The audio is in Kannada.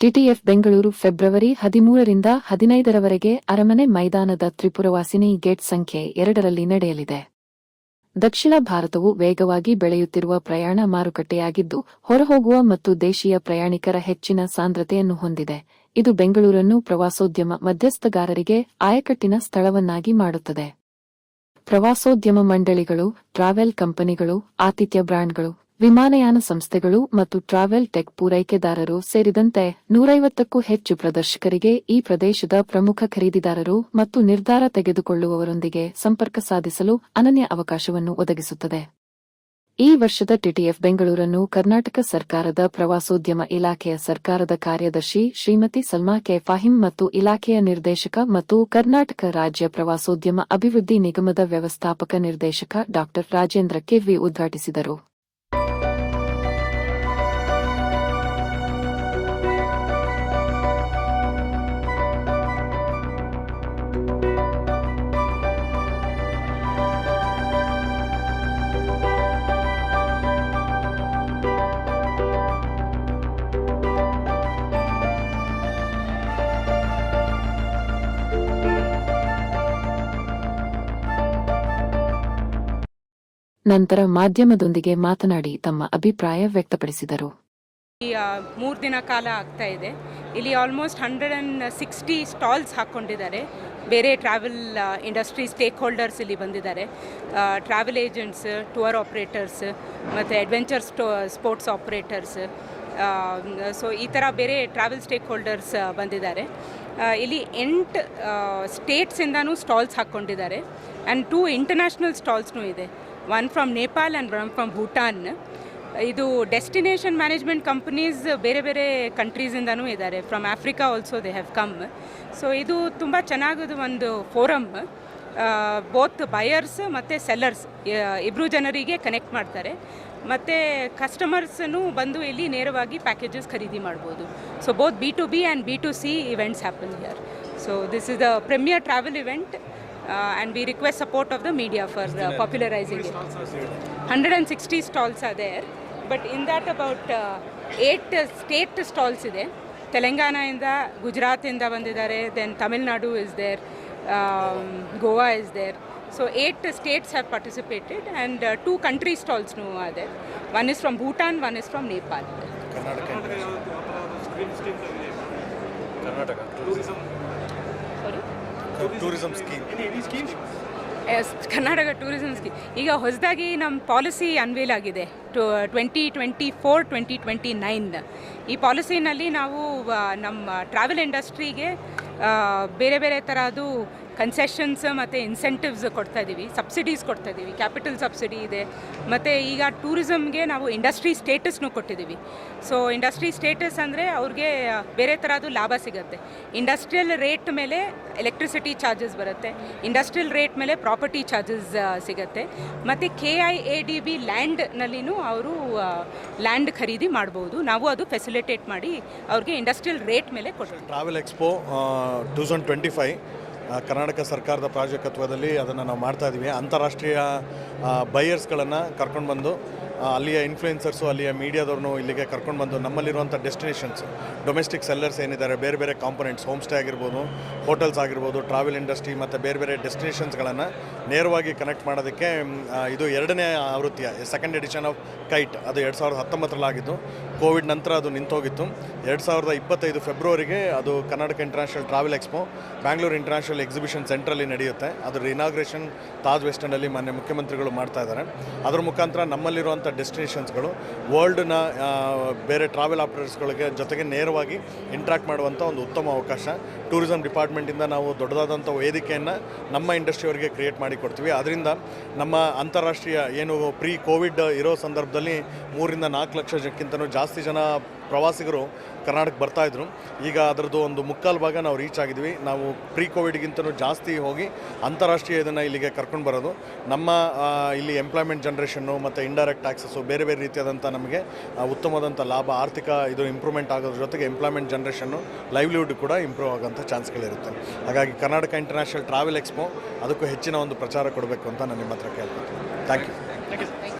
ಟಿಟಿಎಫ್ ಬೆಂಗಳೂರು ಫೆಬ್ರವರಿ ಹದಿಮೂರರಿಂದ ಹದಿನೈದರವರೆಗೆ ಅರಮನೆ ಮೈದಾನದ ತ್ರಿಪುರವಾಸಿನಿ ಗೇಟ್ ಸಂಖ್ಯೆ ಎರಡರಲ್ಲಿ ನಡೆಯಲಿದೆ. ದಕ್ಷಿಣ ಭಾರತವು ವೇಗವಾಗಿ ಬೆಳೆಯುತ್ತಿರುವ ಪ್ರಯಾಣ ಮಾರುಕಟ್ಟೆಯಾಗಿದ್ದು, ಹೊರಹೋಗುವ ಮತ್ತು ದೇಶೀಯ ಪ್ರಯಾಣಿಕರ ಹೆಚ್ಚಿನ ಸಾಂದ್ರತೆಯನ್ನು ಹೊಂದಿದೆ. ಇದು ಬೆಂಗಳೂರನ್ನು ಪ್ರವಾಸೋದ್ಯಮ ಮಧ್ಯಸ್ಥಗಾರರಿಗೆ ಆಯಕಟ್ಟಿನ ಸ್ಥಳವನ್ನಾಗಿ ಮಾಡುತ್ತದೆ. ಪ್ರವಾಸೋದ್ಯಮ ಮಂಡಳಿಗಳು, ಟ್ರಾವೆಲ್ ಕಂಪನಿಗಳು, ಆತಿಥ್ಯ ಬ್ರಾಂಡ್ಗಳು ವಿಮಾನಯಾನ ಸಂಸ್ಥೆಗಳು ಮತ್ತು ಟ್ರಾವೆಲ್ ಟೆಕ್ ಪೂರೈಕೆದಾರರು ಸೇರಿದಂತೆ ನೂರೈವತ್ತಕ್ಕೂ ಹೆಚ್ಚು ಪ್ರದರ್ಶಕರಿಗೆ ಈ ಪ್ರದೇಶದ ಪ್ರಮುಖ ಖರೀದಿದಾರರು ಮತ್ತು ನಿರ್ಧಾರ ತೆಗೆದುಕೊಳ್ಳುವವರೊಂದಿಗೆ ಸಂಪರ್ಕ ಸಾಧಿಸಲು ಅನನ್ಯ ಅವಕಾಶವನ್ನು ಒದಗಿಸುತ್ತದೆ. ಈ ವರ್ಷದ ಟಿಟಿಎಫ್ ಬೆಂಗಳೂರನ್ನು ಕರ್ನಾಟಕ ಸರ್ಕಾರದ ಪ್ರವಾಸೋದ್ಯಮ ಇಲಾಖೆಯ ಸರ್ಕಾರದ ಕಾರ್ಯದರ್ಶಿ ಶ್ರೀಮತಿ ಸಲ್ಮಾ ಕೆ ಫಾಹಿಂ ಮತ್ತು ಇಲಾಖೆಯ ನಿರ್ದೇಶಕ ಮತ್ತು ಕರ್ನಾಟಕ ರಾಜ್ಯ ಪ್ರವಾಸೋದ್ಯಮ ಅಭಿವೃದ್ಧಿ ನಿಗಮದ ವ್ಯವಸ್ಥಾಪಕ ನಿರ್ದೇಶಕ ಡಾ ರಾಜೇಂದ್ರ ಕೆವಿ ಉದ್ಘಾಟಿಸಿದರು. ನಂತರ ಮಾಧ್ಯಮದೊಂದಿಗೆ ಮಾತನಾಡಿ ತಮ್ಮ ಅಭಿಪ್ರಾಯ ವ್ಯಕ್ತಪಡಿಸಿದರು. ಈ ಮೂರು ದಿನ ಕಾಲ ಆಗ್ತಾ ಇದೆ. ಇಲ್ಲಿ almost hundred and sixty stalls ಹಾಕ್ಕೊಂಡಿದ್ದಾರೆ ಬೇರೆ ಟ್ರಾವೆಲ್ ಇಂಡಸ್ಟ್ರಿ ಸ್ಟೇಕ್ ಹೋಲ್ಡರ್ಸ್ ಇಲ್ಲಿ ಬಂದಿದ್ದಾರೆ. ಟ್ರಾವೆಲ್ ಏಜೆಂಟ್ಸ್ ಟೂರ್ ಆಪ್ರೇಟರ್ಸ್ ಮತ್ತು ಅಡ್ವೆಂಚರ್ ಸ್ಟೋ ಸ್ಪೋರ್ಟ್ಸ್ ಆಪ್ರೇಟರ್ಸ್ ಸೊ ಈ ಥರ ಬೇರೆ ಟ್ರಾವೆಲ್ ಸ್ಟೇಕ್ ಹೋಲ್ಡರ್ಸ್ ಬಂದಿದ್ದಾರೆ. ಇಲ್ಲಿ ಎಂಟು ಸ್ಟೇಟ್ಸಿಂದನೂ ಸ್ಟಾಲ್ಸ್ ಹಾಕ್ಕೊಂಡಿದ್ದಾರೆ ಆ್ಯಂಡ್ ಟೂ ಇಂಟರ್ನ್ಯಾಷನಲ್ ಸ್ಟಾಲ್ಸ್ನೂ ಇದೆ. One from Nepal and one from Bhutan ಇದು ಡೆಸ್ಟಿನೇಷನ್ ಮ್ಯಾನೇಜ್ಮೆಂಟ್ ಕಂಪ್ನೀಸ್ ಬೇರೆ ಬೇರೆ ಕಂಟ್ರೀಸಿಂದನೂ ಇದ್ದಾರೆ. From Africa also they have come so ಇದು ತುಂಬ ಚೆನ್ನಾಗದು ಒಂದು ಫೋರಮ್ ಬೋತ್ ಬಯರ್ಸ್ ಮತ್ತು ಸೆಲ್ಲರ್ಸ್ ಇಬ್ಬರು ಜನರಿಗೆ ಕನೆಕ್ಟ್ ಮಾಡ್ತಾರೆ. ಮತ್ತು ಕಸ್ಟಮರ್ಸನ್ನು ಬಂದು ಇಲ್ಲಿ ನೇರವಾಗಿ ಪ್ಯಾಕೇಜಸ್ ಖರೀದಿ ಮಾಡ್ಬೋದು. So both B to B and B to C events happen here so this is the premier travel event and we request support of the media for popularizing it 160 stalls are there, but in that about uh, eight uh, state stalls ಇದೆ. ತೆಲಂಗಾಣದಿಂದ ಗುಜರಾತಿಂದ ಬಂದಿದ್ದಾರೆ then Tamil Nadu is there Goa is there so eight states have participated and two country ಸ್ಟಾಲ್ಸ್ನೂ ಇದೆ one is from Bhutan one is from Nepal Karnataka tourism scheme yes Karnataka tourism scheme ಈಗ ಹೊಸದಾಗಿ ನಮ್ಮ ಪಾಲಿಸಿ ಅನ್ವೀಲ್ ಆಗಿದೆ. Two twenty twenty four twenty twenty nine ಈ ಪಾಲಿಸಿನಲ್ಲಿ ನಾವು ನಮ್ಮ ಟ್ರಾವೆಲ್ ಇಂಡಸ್ಟ್ರಿಗೆ ಬೇರೆ ಬೇರೆ ಥರದ್ದು ಕನ್ಸೆಷನ್ಸ್ ಮತ್ತು ಇನ್ಸೆಂಟಿವ್ಸ್ ಕೊಡ್ತಾ ಇದ್ದೀವಿ ಸಬ್ಸಿಡೀಸ್ ಕೊಡ್ತಾ ಇದ್ದೀವಿ ಕ್ಯಾಪಿಟಲ್ ಸಬ್ಸಿಡಿ ಇದೆ. ಮತ್ತು ಈಗ ಟೂರಿಸಮ್ಗೆ ನಾವು ಇಂಡಸ್ಟ್ರಿ ಸ್ಟೇಟಸ್ನು ಕೊಟ್ಟಿದ್ದೀವಿ ಸೊ ಇಂಡಸ್ಟ್ರಿ ಸ್ಟೇಟಸ್ ಅಂದರೆ ಅವ್ರಿಗೆ ಬೇರೆ ಥರದ್ದು ಲಾಭ ಸಿಗುತ್ತೆ. ಇಂಡಸ್ಟ್ರಿಯಲ್ ರೇಟ್ ಮೇಲೆ ಎಲೆಕ್ಟ್ರಿಸಿಟಿ ಚಾರ್ಜಸ್ ಬರುತ್ತೆ. ಇಂಡಸ್ಟ್ರಿಯಲ್ ರೇಟ್ ಮೇಲೆ ಪ್ರಾಪರ್ಟಿ ಚಾರ್ಜಸ್ ಸಿಗುತ್ತೆ. ಮತ್ತು K I A D B ಲ್ಯಾಂಡ್ನಲ್ಲಿನೂ ಅವರು ಲ್ಯಾಂಡ್ ಖರೀದಿ ಮಾಡ್ಬೋದು. ನಾವು ಅದು ಫೆಸಿಲಿಟೇಟ್ ಮಾಡಿ ಅವ್ರಿಗೆ ಇಂಡಸ್ಟ್ರಿಯಲ್ ರೇಟ್ ಮೇಲೆ ಕೊಡ್ತೀವಿ. Travel expo two thousand twenty five Karnataka ಸರ್ಕಾರದ ಪ್ರಾಯೋಜಕತ್ವದಲ್ಲಿ ಅದನ್ನು ನಾವು ಮಾಡ್ತಾ ಇದ್ದೀವಿ ಅಂತಾರಾಷ್ಟ್ರೀಯ ಬೈಯರ್ಸ್ಗಳನ್ನು ಕರ್ಕೊಂಡು ಬಂದು ಅಲ್ಲಿಯ ಇನ್ಫ್ಲೂಯೆನ್ಸರ್ಸು ಅಲ್ಲಿಯ ಮೀಡಿಯಾದವ್ರನ್ನು ಇಲ್ಲಿಗೆ ಕರ್ಕೊಂಡು ಬಂದು ನಮ್ಮಲ್ಲಿರುವಂಥ ಡೆಸ್ಟಿನೇಷನ್ಸ್ ಡೊಮೆಸ್ಟಿಕ್ ಸೆಲ್ಲರ್ಸ್ ಏನಿದ್ದಾರೆ, ಬೇರೆ ಬೇರೆ ಕಾಂಪೊನೆಂಟ್ಸ್ ಹೋಮ್ ಸ್ಟೇ ಆಗಿರ್ಬೋದು ಹೋಟೆಲ್ಸ್ ಆಗಿರ್ಬೋದು ಟ್ರಾವೆಲ್ ಇಂಡಸ್ಟ್ರಿ ಮತ್ತು ಬೇರೆ ಬೇರೆ ಡೆಸ್ಟಿನೇಷನ್ಸ್ಗಳನ್ನು ನೇರವಾಗಿ ಕನೆಕ್ಟ್ ಮಾಡೋದಕ್ಕೆ ಇದು ಎರಡನೇ ಆವೃತ್ತಿಯ ಸೆಕೆಂಡ್ ಎಡಿಷನ್ ಆಫ್ ಕೈಟ್ ಅದು ಎರಡು ಸಾವಿರದ ಹತ್ತೊಂಬತ್ತರಲ್ಲಾಗಿತ್ತು ಕೋವಿಡ್ ನಂತರ ಅದು ನಿಂತೋಗಿತ್ತು. ಎರಡು ಸಾವಿರದ ಇಪ್ಪತ್ತೈದು ಫೆಬ್ರವರಿಗೆ ಅದು Karnataka international travel expo Bangalore international exhibition ಸೆಂಟ್ರಲ್ಲಿ ನಡೆಯುತ್ತೆ. ಅದರ ಇನಾಗ್ರೇಷನ್ ತಾಜ್ ವೆಸ್ಟರ್ನಲ್ಲಿ ಮಾನ್ಯ ಮುಖ್ಯಮಂತ್ರಿಗಳು ಮಾಡ್ತಾ ಇದ್ದಾರೆ. ಅದರ ಮುಖಾಂತರ ನಮ್ಮಲ್ಲಿರುವಂಥ ಡೆಸ್ಟಿನೇಷನ್ಸ್ಗಳು ವರ್ಲ್ಡ್ನ ಬೇರೆ ಟ್ರಾವೆಲ್ ಆಪ್ರೇಟರ್ಸ್ಗಳಿಗೆ ಜೊತೆಗೆ ನೇರವಾಗಿ ಇಂಟ್ರಾಕ್ಟ್ ಮಾಡುವಂಥ ಒಂದು ಉತ್ತಮ ಅವಕಾಶ. ಟೂರಿಸಂ ಡಿಪಾರ್ಟ್ಮೆಂಟಿಂದ ನಾವು ದೊಡ್ಡದಾದಂಥ ವೇದಿಕೆಯನ್ನು ನಮ್ಮ ಇಂಡಸ್ಟ್ರಿಯವರಿಗೆ ಕ್ರಿಯೇಟ್ ಮಾಡಿ ಕೊಡ್ತೀವಿ. ಅದರಿಂದ ನಮ್ಮ ಅಂತಾರಾಷ್ಟ್ರೀಯ ಏನು ಪ್ರೀ ಕೋವಿಡ್ ಇರೋ ಸಂದರ್ಭದಲ್ಲಿ ಮೂರಿಂದ ನಾಲ್ಕು ಲಕ್ಷ ಜನಕ್ಕಿಂತನೂ ಜಾಸ್ತಿ ಜನ ಪ್ರವಾಸಿಗರು ಕರ್ನಾಟಕಕ್ಕೆ ಬರ್ತಾಯಿದ್ರು ಈಗ ಅದರದ್ದು ಒಂದು ಮುಕ್ಕಾಲು ಭಾಗ ನಾವು ರೀಚ್ ಆಗಿದ್ವಿ. ನಾವು ಪ್ರೀ ಕೋವಿಡ್ಗಿಂತನೂ ಜಾಸ್ತಿ ಹೋಗಿ ಅಂತಾರಾಷ್ಟ್ರೀಯ ಇದನ್ನು ಇಲ್ಲಿಗೆ ಕರ್ಕೊಂಡು ಬರೋದು. ನಮ್ಮ ಇಲ್ಲಿ ಎಂಪ್ಲಾಯ್ಮೆಂಟ್ ಜನ್ರೇಷನ್ನು ಮತ್ತು ಇಂಡೈರೆಕ್ಟ್ ಟ್ಯಾಕ್ಸಸ್ಸು ಬೇರೆ ಬೇರೆ ರೀತಿಯಾದಂಥ ನಮಗೆ ಉತ್ತಮವಾದಂಥ ಲಾಭ, ಆರ್ಥಿಕ ಇದು ಇಂಪ್ರೂವ್ಮೆಂಟ್ ಆಗೋದ್ರ ಜೊತೆಗೆ ಎಂಪ್ಲಾಯ್ಮೆಂಟ್ ಜನ್ರೇಷನ್ನು ಲೈವ್ಲಿಹುಡ್ ಕೂಡ ಇಂಪ್ರೂವ್ ಆಗೋಂಥ ಚಾನ್ಸ್ಗಳಿರುತ್ತೆ ಹಾಗಾಗಿ ಕರ್ನಾಟಕ ಇಂಟರ್ನ್ಯಾಷನಲ್ ಟ್ರಾವೆಲ್ ಎಕ್ಸ್ಪೋ ಅದಕ್ಕೂ ಹೆಚ್ಚಿನ ಒಂದು ಪ್ರಚಾರ ಕೊಡಬೇಕು ಅಂತ ನಾನು ನಿಮ್ಮ ಹತ್ರ ಕೇಳ್ಕೊತೀನಿ. Thank you